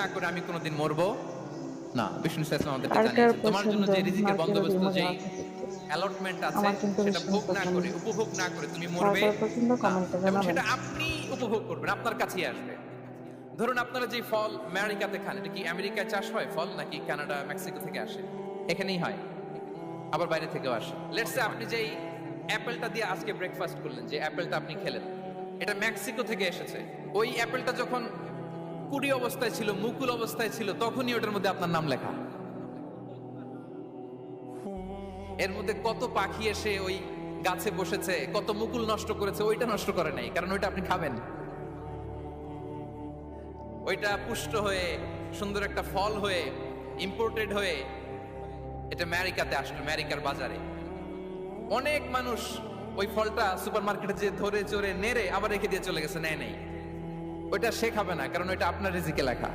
না করে আমি কোনোদিন মরবো? না। বিষ্ণু ইসলাম আমাদেরকে কার জানিয়েছেন তোমার জন্য যে রিজিকের বন্দোবস্ত দেখতে। অ্যালটমেন্ট আছে সেটা ভোগ না করে উপভোগ না করে তুমি মরবে এবং সেটা আপনি উপভোগ করবেন আপনার কাছেই আসবে। ধরুন আপনারা যে ফল আমেরিকাতে খান এটা কি আমেরিকায় চাষ হয় ফল নাকি কানাডা মেক্সিকো থেকে আসে? এখানেই হয় আবার বাইরে থেকেও আসে। লেটস আপনি যেই অ্যাপেলটা দিয়ে আজকে ব্রেকফাস্ট করলেন যে অ্যাপেলটা আপনি খেলেন এটা মেক্সিকো থেকে এসেছে। ওই অ্যাপেলটা যখন কুড়ি অবস্থায় ছিল, মুকুল অবস্থায় ছিল, তখনই ওটার মধ্যে আপনার নাম লেখা। এর মধ্যে কত পাখি এসে ওই গাছে বসেছে, কত মুকুল নষ্ট করেছে, ওইটা নষ্ট করে নাই, কারণ ওইটা আপনি খাবেন। ওইটা পুষ্ট হয়ে, সুন্দর একটা ফল হয়ে ইম্পোর্টেড হয়ে, এটা আমেরিকাতে আসলো, আমেরিকার বাজারে। অনেক মানুষ ওই ফলটা সুপার মার্কেটে যে ধরে, চড়ে, নেড়ে, আবার রেখে দিয়ে চলে গেছে, নেয় নেই। ওইটা শেখাবে না কারণ ওইটা আপনার রিজিকে লেখা।